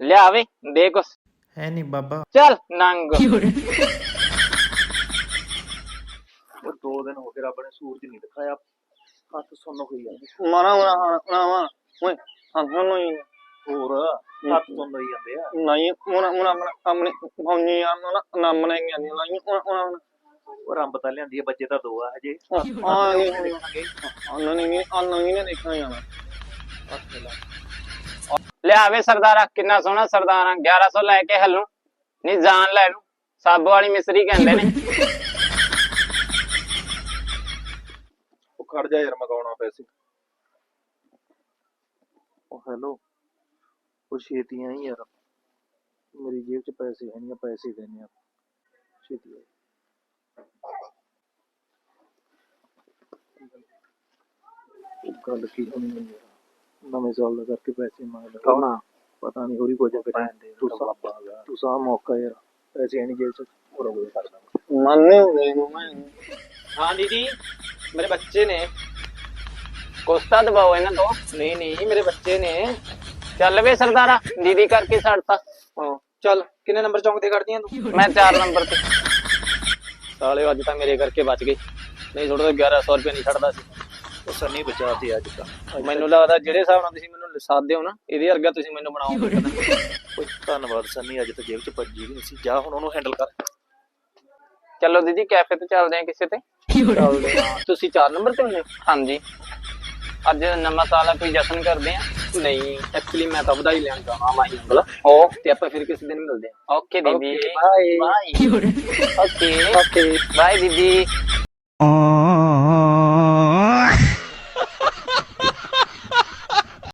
ਲਿਆ ਵੇ ਦੇ ਕੁਛ ਹੈ ਨਹੀਂ ਬਾਬਾ ਚੱਲ ਨੰਗ ਉਹ ਦੋ ਦਿਨ ਹੋ ਗਏ ਰੱਬ ਨੇ ਸੂਰਜ ਨਹੀਂ ਦਿਖਾਇਆ ਹੱਥ ਸੁੰਨ ਹੋਈ ਜਾਂਦੇ ਮਾਰਾ ਮਾਰਾ ਨਾ ਵਾ ਓਏ ਸਾਨੂੰ ਨਹੀਂ ਹੋਰ ਹੱਥ ਸੁੰਨ ਹੋਈ ਜਾਂਦੇ ਆ ਨਹੀਂ ਉਹਨਾਂ ਉਹਨਾਂ ਆਪਣੇ ਫੌਜੀ ਆ ਨਾ ਨਾਮ ਨੇ ਨਹੀਂ ਨਹੀਂ ਉਹਨਾਂ ਉਹ ਰੰਬ ਤਾਂ ਲਿਆਂਦੀ ਆ ਬੱਚੇ ਤਾਂ ਦੋ ਆ ਹਜੇ ਆ ਉਹਨਾਂ ਨੇ ਨਹੀਂ ਉਹਨਾਂ ਨੇ ਦੇਖਣਾ ਜਾਣਾ ਲਿਆ ਵੇ ਸਰਦਾਰਾ, ਕਿੰਨਾ ਸੋਹਣਾ ਸਰਦਾਰਾ 1100 ਲੈ ਕੇ ਹੱਲੂ। ਨਹੀਂ ਜਾਨ ਲੈ ਲੂ, ਸਾਬੋ ਵਾਲੀ ਮਿਸਰੀ ਕਹਿੰਦੇ ਨੇ। ਉਹ ਖੜ ਜਾ ਯਾਰ ਮਗਾਉਣਾ ਪੈਸੇ ਉਹ ਹੈਲੋ, ਉਹ ਛੇਤੀ ਆਈ ਯਾਰ। ਮੇਰੀ ਜੇਬ 'ਚ ਪੈਸੇ ਹੈ ਨਹੀਂ ਪੈਸੇ ਦੇਣੇ ਆ। ਛੇਤੀ ਆਈ ਗੱਲ ਕੀ ਹੋਣੀ ਹੈ ਯਾਰ? ਨਵੇਂ ਸਾਲ ਦਾ ਕਰਕੇ ਪੈਸੇ ਮੰਗਦਾ ਕੌਣਾ ਪਤਾ ਨਹੀਂ ਹੋਰੀ ਕੁਝ ਕਰੇ ਤੂੰ ਸਾ ਤੂੰ ਸਾ ਮੌਕਾ ਯਾਰ। ਪੈਸੇ ਹੈ ਨਹੀਂ ਜੇਬ 'ਚ। ਹੋਰ ਉਹ ਕਰਦਾ ਮੰਨੇ ਹੋਏ ਨੂੰ ਮੈਂ ਹਾਂ ਦੀਦੀ ਮੇਰੇ ਬੱਚੇ ਨੇ। ਕੋਸਤਾ ਦਬਾਓ ਇਹਨਾਂ ਤੋਂ। ਨਹੀਂ ਨਹੀਂ ਮੇਰੇ ਬੱਚੇ ਨੇ। ਚੱਲ ਵੇ ਸਰਦਾਰਾ ਦੀਦੀ ਕਰਕੇ ਛੱਡਤਾ ਚੱਲ ਕਿੰਨੇ ਨੰਬਰ ਚੌਂਕ ਤੇ ਖੜਦੀਆਂ ਤੂੰ? ਮੈਂ 4 ਨੰਬਰ ਤੇ। ਸਾਲੇ ਅੱਜ ਤਾਂ ਮੇਰੇ ਕਰਕੇ ਬਚ ਗਏ ਨਹੀਂ ਥੋੜਾ 1100 ਰੁਪਏ ਨਹੀਂ ਛੱਡਦਾ ਸੀ। ਉਹ ਸੰਨੀ ਬਚਾ ਤੇ ਅੱਜ ਤਾਂ ਮੈਨੂੰ ਲੱਗਦਾ ਜਿਹੜੇ ਹਿਸਾਬ ਨਾਲ ਤੁਸੀਂ ਮੈਨੂੰ ਸਾਥ ਦਿਓ ਨਾ ਇਹਦੇ ਵਰਗਾ ਤੁਸੀਂ ਮੈਨੂੰ ਬਣਾਓਗੇ ਓਏ ਧੰਨਵਾਦ ਸੰਨੀ ਅੱਜ ਤਾਂ ਜੇਬ 'ਚ ਭੱਜੀ ਵੀ ਨਹੀਂ ਸੀ। ਜਾ ਹੁਣ ਉਹਨੂੰ ਹੈਂਡਲ ਕਰ। ਚਲੋ ਦੀਦੀ ਕੈਫੇ ਤੇ ਚੱਲਦੇ ਆ ਕਿਸੇ ਤੇ। ਚੱਲਦੇ ਆ ਤੁਸੀਂ 4 ਨੰਬਰ ਤੇ ਹੁੰਦੇ? ਹੋ ਹਾਂਜੀ। ਅੱਜ ਨਵਾਂ ਸਾਲ ਆ ਕੋਈ ਜਸ਼ਨ ਕਰਦੇ ਆ ਨਹੀਂ ਐਕਚੁਅਲੀ ਮੈਂ ਤਾਂ ਵਧਾਈ ਲੈਣ ਜਾਣਾ ਮਾਈ ਅੰਕਲ। ਓ ਤੇ ਆਪਾਂ ਫਿਰ ਕਿਸੇ ਦਿਨ ਮਿਲਦੇ ਆ ਓਕੇ ਦੀਦੀ। Bye bye okay okay bye ਦੀਦੀ।